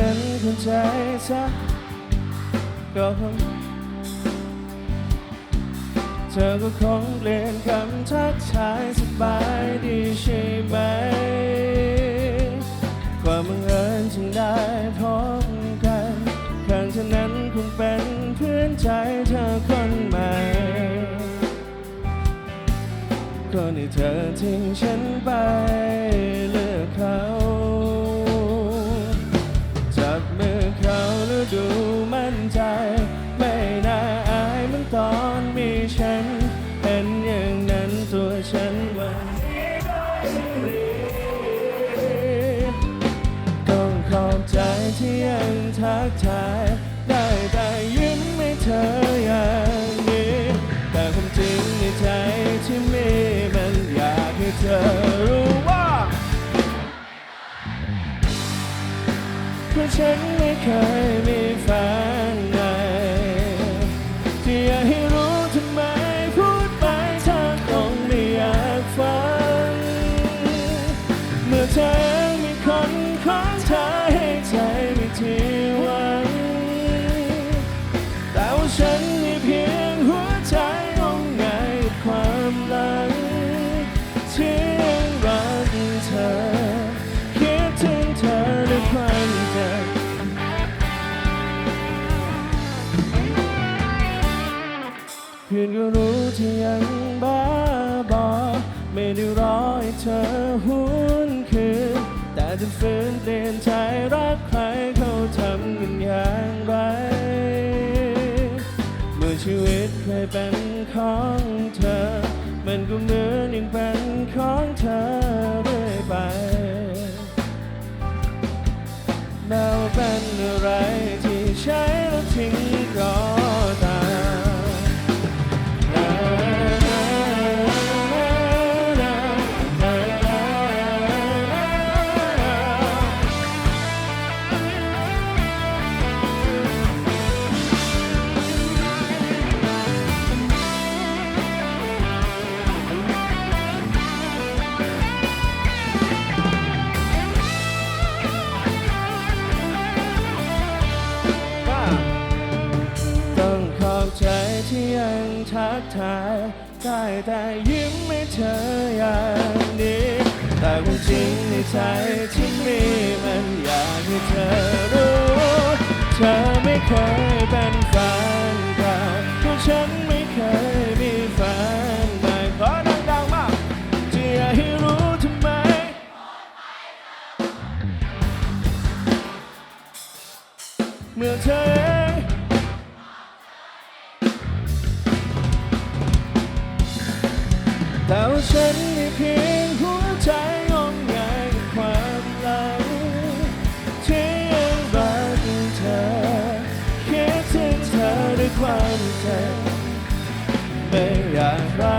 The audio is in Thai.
นั้นเข้าใจซะก่อนเธอก็คงเปลี่ยนคำทักทายสบายดีใช่ไหม ความบังเอิญจึงได้พบกันข้งเธอนั้นคงเป็นเพื่อนใจเธอคนใหม่คนที่เธอทิ้งฉันไปเลือกเขา ราะฉันไม่เคยมีแฟนไหนที่อยากให้รู้ทำไมพูดไปเธอคงไม่อยากฟังเมื่อเธอ เพียงก็รู้ที่ยังบ้าบอไม่ได้รอให้เธอหุนคืน แต่จะฝืนเปลี่ยนใจรักใครเขาทำกันอย่างไร เมื่อชีวิตเคยเป็นของเธอ มันก็เหมือนยังเป็นของ ที่ยังทักทายได้แต่ยิ้มให้เธออย่างนี้ แต่ความจริงในใจที่มีมันอยากให้เธอรู้ เธอไม่เคยเป็นแฟนกันเพราะฉันไม่เคยมีแฟนใหม่ขอดังๆมากจะอยากให้รู้ทำไมเมื่อเธอ แต่ว่าฉันมีเพียงหัวใจงงงายกับความหลังที่ยังรักเธอคิดถึงเธอด้วยความใจไม่อยากรัก